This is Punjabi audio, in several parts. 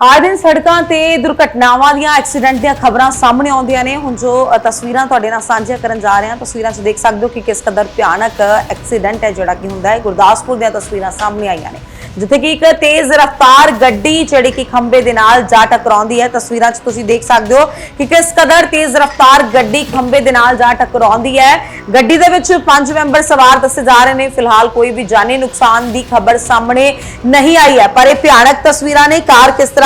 ਆਏ ਦਿਨ ਸੜਕਾਂ ਤੇ ਦੁਰਘਟਨਾਵਾਂ ਦੀਆਂ, ਐਕਸੀਡੈਂਟ ਦੀਆਂ ਖਬਰਾਂ ਸਾਹਮਣੇ ਆਉਂਦੀਆਂ ਨੇ। ਹੁਣ ਜੋ ਤਸਵੀਰਾਂ ਤੁਹਾਡੇ ਨਾਲ ਸਾਂਝੀਆਂ ਕਰਨ ਜਾ ਰਹੇ ਹਾਂ, ਤਸਵੀਰਾਂ 'ਚ ਦੇਖ ਸਕਦੇ ਹੋ ਕਿ ਕਿਸ ਕਦਰ ਭਿਆਨਕ ਐਕਸੀਡੈਂਟ ਹੈ ਜਿਹੜਾ ਕਿ ਹੁੰਦਾ ਹੈ। ਗੁਰਦਾਸਪੁਰ ਦੀਆਂ ਤਸਵੀਰਾਂ ਸਾਹਮਣੇ ਆਈਆਂ ਨੇ, ਜਿੱਥੇ ਕਿ ਇੱਕ ਤੇਜ਼ ਰਫ਼ਤਾਰ ਗੱਡੀ ਜਿਹੜੀ ਕਿ ਖੰਭੇ ਦੇ ਨਾਲ ਜਾ ਟਕਰਾਉਂਦੀ ਹੈ। ਤਸਵੀਰਾਂ 'ਚ ਤੁਸੀਂ ਦੇਖ ਸਕਦੇ ਹੋ ਕਿ ਕਿਸ ਕਦਰ ਤੇਜ਼ ਰਫ਼ਤਾਰ ਗੱਡੀ ਖੰਭੇ ਦੇ ਨਾਲ ਜਾ ਟਕਰਾਉਂਦੀ ਹੈ। ਗੱਡੀ ਦੇ ਵਿੱਚ ਪੰਜ ਮੈਂਬਰ ਸਵਾਰ ਦੱਸੇ ਜਾ ਰਹੇ ਨੇ। ਫਿਲਹਾਲ ਕੋਈ ਵੀ ਜਾਨੀ ਨੁਕਸਾਨ ਦੀ ਖਬਰ ਸਾਹਮਣੇ ਨਹੀਂ ਆਈ ਹੈ, ਪਰ ਇਹ ਭਿਆਨਕ ਤਸਵੀਰਾਂ ਨੇ। ਕਾਰ ਕਿਸ ਤਰ੍ਹਾਂ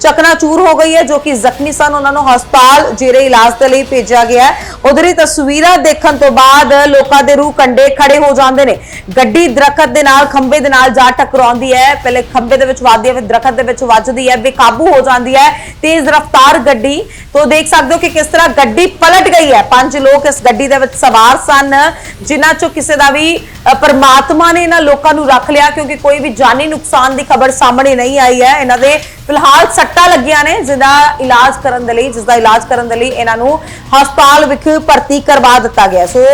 ਚਕਨਾਚੂਰ ਹੋ ਗਈ ਹੈ, ਜੋ ਕਿ ਜ਼ਖਮੀ ਸਨ। ਉਹਨਾਂ ਨੂੰ ਹਸਪਤਾਲ ਜੇਰੇ ਇਲਾਜ ਦੇ ਲਈ ਭੇਜਿਆ ਗਿਆ ਹੈ। ਤਸਵੀਰਾਂ ਦੇਖਣ ਤੋਂ ਬਾਅਦ ਲੋਕਾਂ ਦੇ ਰੂਹ ਕੰਡੇ ਖੜੇ ਹੋ ਜਾਂਦੇ ਨੇ। ਗੱਡੀ ਦਰਖਤ ਦੇ ਨਾਲ, ਖੰਭੇ ਦੇ ਨਾਲ ਜਾ ਟਕਰਾਉਂਦੀ ਹੈ। ਪਹਿਲੇ ਖੰਭੇ ਦੇ ਵਿੱਚ ਵੱਜਦੀ ਹੈ, ਫਿਰ ਦਰਖਤ ਦੇ ਵਿੱਚ ਵੱਜਦੀ ਹੈ, ਬੇਕਾਬੂ ਹੋ ਜਾਂਦੀ ਹੈ। ਤੇਜ਼ ਰਫ਼ਤਾਰ ਗੱਡੀ, ਤੋਂ ਦੇਖ ਸਕਦੇ ਹੋ ਕਿ ਕਿਸ ਤਰ੍ਹਾਂ ਗੱਡੀ ਪਲਟ ਗਈ ਹੈ। ਪੰਜ ਲੋਕ ਇਸ ਗੱਡੀ ਦੇ ਵਿੱਚ ਸਵਾਰ ਸਨ, ਜਿਨ੍ਹਾਂ ਚੋਂ ਕਿਸੇ ਦਾ ਵੀ ਪਰਮਾਤਮਾ ਨੇ ਇਹਨਾਂ ਲੋਕਾਂ ਨੂੰ ਰੱਖ ਲਿਆ, ਕਿਉਂਕਿ ਕੋਈ ਵੀ ਜਾਨੀ ਨੁਕਸਾਨ ਦੀ ਖਬਰ ਸਾਹਮਣੇ ਨਹੀਂ ਆਈ ਹੈ। ਇਹਨਾਂ ਦੇ ਫਿਲਹਾਲ ਸੱਟਾਂ ਲੱਗੀਆਂ ਨੇ ਜਿਹਦਾ ਇਲਾਜ ਕਰਨ ਦੇ ਲਈ ਜਿਸ ਦਾ ਇਲਾਜ ਕਰਨ ਦੇ ਲਈ ਇਹਨਾਂ ਨੂੰ ਹਸਪਤਾਲ ਵਿਖੇ ਭਰਤੀ ਕਰਵਾ ਦਿੱਤਾ ਗਿਆ। ਸੋ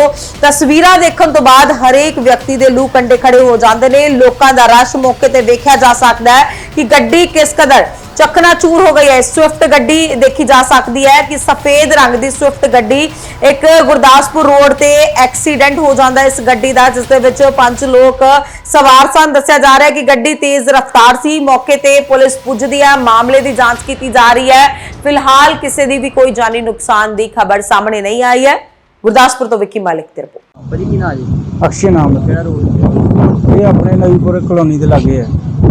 ਤਸਵੀਰਾਂ ਦੇਖਣ ਤੋਂ ਬਾਅਦ ਹਰੇਕ ਵਿਅਕਤੀ ਦੇ ਲੂ ਕੰਡੇ ਖੜੇ ਹੋ ਜਾਂਦੇ ਨੇ। ਲੋਕਾਂ ਦਾ ਰਸ਼ ਮੌਕੇ ਤੇ ਵੇਖਿਆ ਜਾ ਸਕਦਾ ਹੈ ਕਿ ਗੱਡੀ ਕਿਸ ਕਦਰ ਚਕਨਾਚੂਰ ਹੋ ਗਈ ਹੈ। ਸਵਿਫਟ ਗੱਡੀ ਦੇਖੀ ਜਾ ਸਕਦੀ ਹੈ ਕਿ ਸਫੇਦ ਰੰਗ ਦੀ ਸਵਿਫਟ ਗੱਡੀ ਇੱਕ ਗੁਰਦਾਸਪੁਰ ਰੋਡ ਤੇ ਐਕਸੀਡੈਂਟ ਹੋ ਜਾਂਦਾ ਇਸ ਗੱਡੀ ਦਾ ਜਿਸ ਦੇ ਵਿੱਚ ਪੰਜ ਲੋਕ ਸਵਾਰ ਸਨ। ਦੱਸਿਆ ਜਾ ਰਿਹਾ ਹੈ ਕਿ ਗੱਡੀ ਤੇਜ਼ ਰਫ਼ਤਾਰ ਸੀ। ਮੌਕੇ ਤੇ ਪੁਲਿਸ ਪੁੱਜਦੀ ਹੈ। ਮਾਮਲੇ ਦੀ ਜਾਂਚ ਕੀਤੀ ਜਾ ਰਹੀ ਹੈ। ਫਿਲਹਾਲ ਕਿਸੇ ਦੀ ਵੀ ਕੋਈ ਜਾਨੀ ਨੁਕਸਾਨ ਦੀ ਖਬਰ ਸਾਹਮਣੇ ਨਹੀਂ ਆਈ ਹੈ। ਗੁਰਦਾਸਪੁਰ ਤੋਂ ਵਿੱਕੀ ਮਾਲਿਕ ਤੇ ਰਿਪੋਰਟ। ਭਾਜੀ ਕੀ ਨਾਂ ਜੀ? ਅਕਸ਼ੇ ਨਾਮ। ਹੈ। ਕਿਹੜਾ ਰੋਡ ਇਹ ਆਪਣੇ ਨਵੀਪੁਰ ਕਲੋਨੀ ਦੇ ਲਾਗੇ ਹੈ।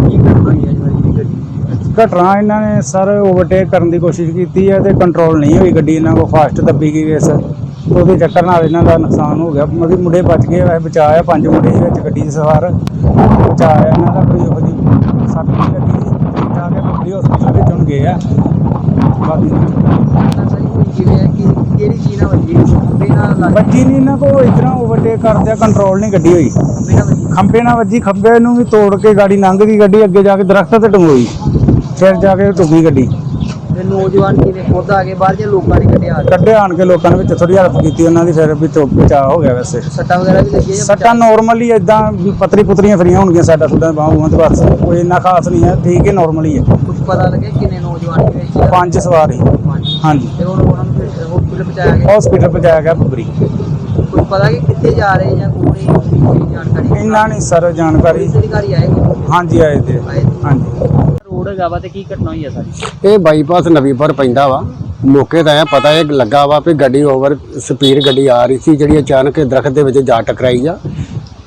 ਕੀ ਹੋਈ ਹੈ ਦੀ ਗੱਡੀ ਘਟਨਾ ਇਹਨਾਂ ਨੇ, ਸਰ ਓਵਰਟੇਕ ਕਰਨ ਦੀ ਕੋਸ਼ਿਸ਼ ਕੀਤੀ ਹੈ ਤੇ ਕੰਟਰੋਲ ਨਹੀਂ ਹੋਈ ਗੱਡੀ ਇਹਨਾਂ ਕੋ ਫਾਸਟ ਦੱਬੀ ਗਈ ਇਸ। ਉਹਦੇ ਚੱਕਰ ਨਾਲ ਇਹਨਾਂ ਦਾ ਨੁਕਸਾਨ ਹੋ ਗਿਆ। ਮਤਲਬ ਮੁੰਡੇ ਬਚ ਗਏ ਵੈਸੇ ਬਚਾਇਆ ਪੰਜ ਮੁੰਡੇ ਸੀ ਵਿੱਚ ਗੱਡੀ 'ਚ ਸਵਾਰ। ਬਚਾਇਆ ਇਹਨਾਂ ਦਾ, ਕੋਈ ਉਹੋ ਸੱਟ ਨਹੀਂ ਲੱਗੀ। ਠੀਕ ਠਾਕ ਹੈ ਬੱਬਰੀ ਹਸਪੀਟਲ ਵਿੱਚ ਹੁਣ ਗਏ ਆ। ਬਾਕੀ ਕਿਹੜੀ ਚੀਜ਼ ਨਾਲ ਵੱਜੀ ਬਿਨਾ ਨਹੀਂ ਇਹਨਾਂ ਕੋ ਇਤਨਾ ਓਵਰਟੇਕ ਕਰਦਿਆ ਕੰਟਰੋਲ ਨਹੀਂ ਗੱਡੀ ਹੋਈ। ਖੰਭੇ ਨਾਲ ਵੱਜੀ, ਖੰਭੇ ਨੂੰ ਵੀ ਤੋੜ ਕੇ ਗਾੜੀ ਲੰਘ ਗਈ ਗੱਡੀ, ਅੱਗੇ ਜਾ ਕੇ ਦਰਖਤ ਤੇ ਟੰਗੋਈ ਫਿਰ ਜਾ ਕੇ ਟੁੱਟੀ ਗੱਡੀ। ਤੇ ਨੌਜਵਾਨ ਕਿਵੇਂ? ਖੁਦ ਆ ਕੇ ਬਾਹਰ ਜੇ ਲੋਕਾਂ ਨੇ ਕੱਢਿਆ? ਕੱਢੇ ਆਣ ਕੇ ਲੋਕਾਂ ਨੇ ਵਿੱਚ ਥੋੜੀ ਹੈਲਪ ਕੀਤੀ ਉਹਨਾਂ ਦੀ ਫਿਰ ਵੀ ਤੋਂ ਬਚਾਅ ਹੋ ਗਿਆ ਵੈਸੇ। ਸੱਟਾਂ ਵਗੈਰਾ ਵੀ ਲੱਗੀਆਂ ਜਾਂ ਸੱਟਾਂ ਨਾਰਮਲੀ ਇਦਾਂ ਪਤਰੀ ਪੁਤਰੀਆਂ ਫਰੀਆਂ ਹੋਣਗੀਆਂ ਸਾਡਾ ਸੁੱਡਾ ਬਾਹੂਆਂ ਤੇ ਬਸ। ਕੋਈ ਇੰਨਾ ਖਾਸ ਨਹੀਂ ਹੈ ਠੀਕ ਹੈ ਨਾਰਮਲੀ ਹੈ। ਕੁਝ ਪਤਾ ਲੱਗਿਆ ਕਿੰਨੇ ਨੌਜਵਾਨ ਵਿੱਚ ਪੰਜ ਸਵਾਰ ਪੰਜ। ਹਾਂਜੀ। ਤੇ ਹੁਣ ਉਹਨਾਂ ਨੂੰ ਫਿਰ ਹਸਪੀਟਲ ਪਹੁੰਚਾਇਆ ਗਿਆ? ਹਸਪੀਟਲ ਪਹੁੰਚਾਇਆ ਗਿਆ ਬੱਬਰੀ ਕੁਝ ਪਤਾ ਕਿ ਕਿੱਥੇ ਜਾ ਰਹੇ ਜਾਂ ਕੋਈ ਕੋਈ ਜਾਣਕਾਰੀ? ਇੰਨਾ ਨਹੀਂ ਸਰ ਜਾਣਕਾਰੀ। ਪੁਲਿਸ ਅਧਿਕਾਰੀ ਆਏ ਕੋਈ? ਹਾਂਜੀ ਆਏ ਤੇ। ਆਏ ਹਾਂਜੀ। ਰੋਡ ਹੈਗਾ ਵਾ ਤੇ ਕੀ ਘਟਨਾ ਹੋਈ ਹੈ ਸਾਰੀ? ਇਹ ਬਾਈਪਾਸ ਨਵੀਂਪੁਰ ਪੈਂਦਾ ਵਾ। ਮੌਕੇ ਤਾਂ ਆਇਆ ਪਤਾ ਇਹ ਲੱਗਾ ਵਾ ਵੀ ਗੱਡੀ ਓਵਰ ਸਪੀਡ ਗੱਡੀ ਆ ਰਹੀ ਸੀ, ਜਿਹੜੀ ਅਚਾਨਕ ਦਰਖਤ ਦੇ ਵਿੱਚ ਜਾ ਟਕਰਾਈ ਆ।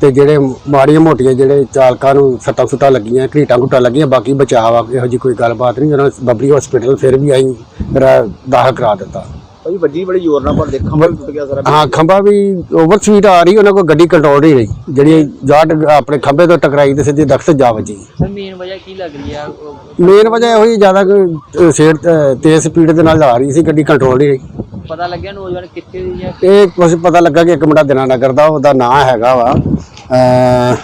ਤੇ ਜਿਹੜੇ ਮਾੜੀਆਂ ਮੋਟੀਆਂ ਜਿਹੜੇ ਚਾਲਕਾਂ ਨੂੰ ਸੱਟਾਂ ਸੁੱਟਾਂ ਲੱਗੀਆਂ, ਘਰੀਟਾਂ ਘੁੱਟਾਂ ਲੱਗੀਆਂ, ਬਾਕੀ ਬਚਾਅ ਆ ਇਹੋ ਜੀ ਕੋਈ ਗੱਲਬਾਤ ਨਹੀਂ। ਉਹਨਾਂ ਬੱਬਰੀ ਬਬਲੀ ਹਸਪੀਟਲ ਫਿਰ ਵੀ ਆਈ ਦਾਖਲ ਕਰਾ ਦਿੱਤਾ। ਭਾਈ ਵੱਜੀ ਬੜੀ ਜ਼ੋਰ ਨਾਲ ਪਰ ਦੇਖਾਂ ਵੀ ਟੁੱਟ ਗਿਆ ਸਾਰਾ ਹਾਂ ਖੰਭਾ ਵੀ ਓਵਰ ਸਪੀਡ ਆ ਰਹੀ ਉਹਨਾਂ ਕੋਲ ਗੱਡੀ ਕੰਟਰੋਲ ਨਹੀਂ ਰਹੀ। ਜਿਹੜੀ ਜਾਟ ਆਪਣੇ ਖੰਭੇ ਤੋਂ ਟਕਰਾਈ ਤੇ ਸਿੱਧੀ ਦਰਖਤ ਜਾ ਵੱਜੀ। ਸਰ ਮੇਨ ਵਜ੍ਹਾ ਕੀ ਲੱਗ ਰਹੀ ਆ? ਉਹ ਮੇਨ ਵਜ੍ਹਾ ਇਹੋ ਹੀ ਜ਼ਿਆਦਾ ਕਿ ਸੇਡ ਤੇਜ਼ ਸਪੀਡ ਦੇ ਨਾਲ ਆ ਰਹੀ ਸੀ ਗੱਡੀ ਕੰਟਰੋਲ ਨਹੀਂ ਰਹੀ। ਪਤਾ ਲੱਗਿਆ ਨੌਜਵਾਨ ਕਿੱਥੇ ਦੀ ਜਾਂ ਇਹ ਕੁਝ ਪਤਾ ਲੱਗਾ ਕਿ ਇੱਕ ਮੁੰਡਾ ਦਿਨਾਂ ਨਗਰ ਦਾ ਉਹਦਾ ਨਾਂ ਹੈਗਾ ਵਾ ਅਹ,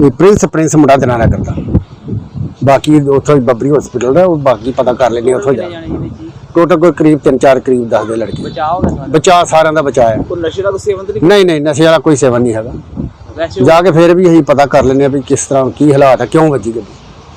ਇਹ ਪ੍ਰਿੰਸ ਪ੍ਰਿੰਸ ਮੁੰਡਾ ਦਿਨਾਂ ਨਗਰ ਦਾ। ਬਾਕੀ ਉੱਥੋਂ ਬੱਬਰੀ ਹਸਪੀਟਲ ਦਾ ਉਹ ਬਾਕੀ ਪਤਾ ਕਰ ਲੈਣੇ ਉੱਥੋਂ ਜਾ। ਟੋਟਲ ਕੋਈ ਕਰੀਬ 3-4 ਕਰੀਬ ਦੱਸਦੇ ਲੜਕੇ। ਬਚਾਅ ਹੋ ਗਿਆ ਤੁਹਾਡਾ ਬਚਾ ਸਾਰਿਆਂ ਦਾ ਬਚਾਇਆ ਕੋਈ ਨਸ਼ੇ ਦਾ ਕੋਈ ਸੇਵਨ ਤਾਂ ਨਹੀਂ ਨਹੀਂ ਨਸ਼ੇ ਵਾਲਾ ਕੋਈ ਸੇਵਨ ਨਹੀਂ ਹੈਗਾ। ਜਾ ਕੇ ਫਿਰ ਵੀ ਅਸੀਂ ਪਤਾ ਕਰ ਲੈਂਦੇ ਆ ਵੀ ਕਿਸ ਤਰ੍ਹਾਂ ਕੀ ਹਾਲਾਤ ਆ ਕਿਉਂ ਵੱਜੀ ਗੱਡੀ।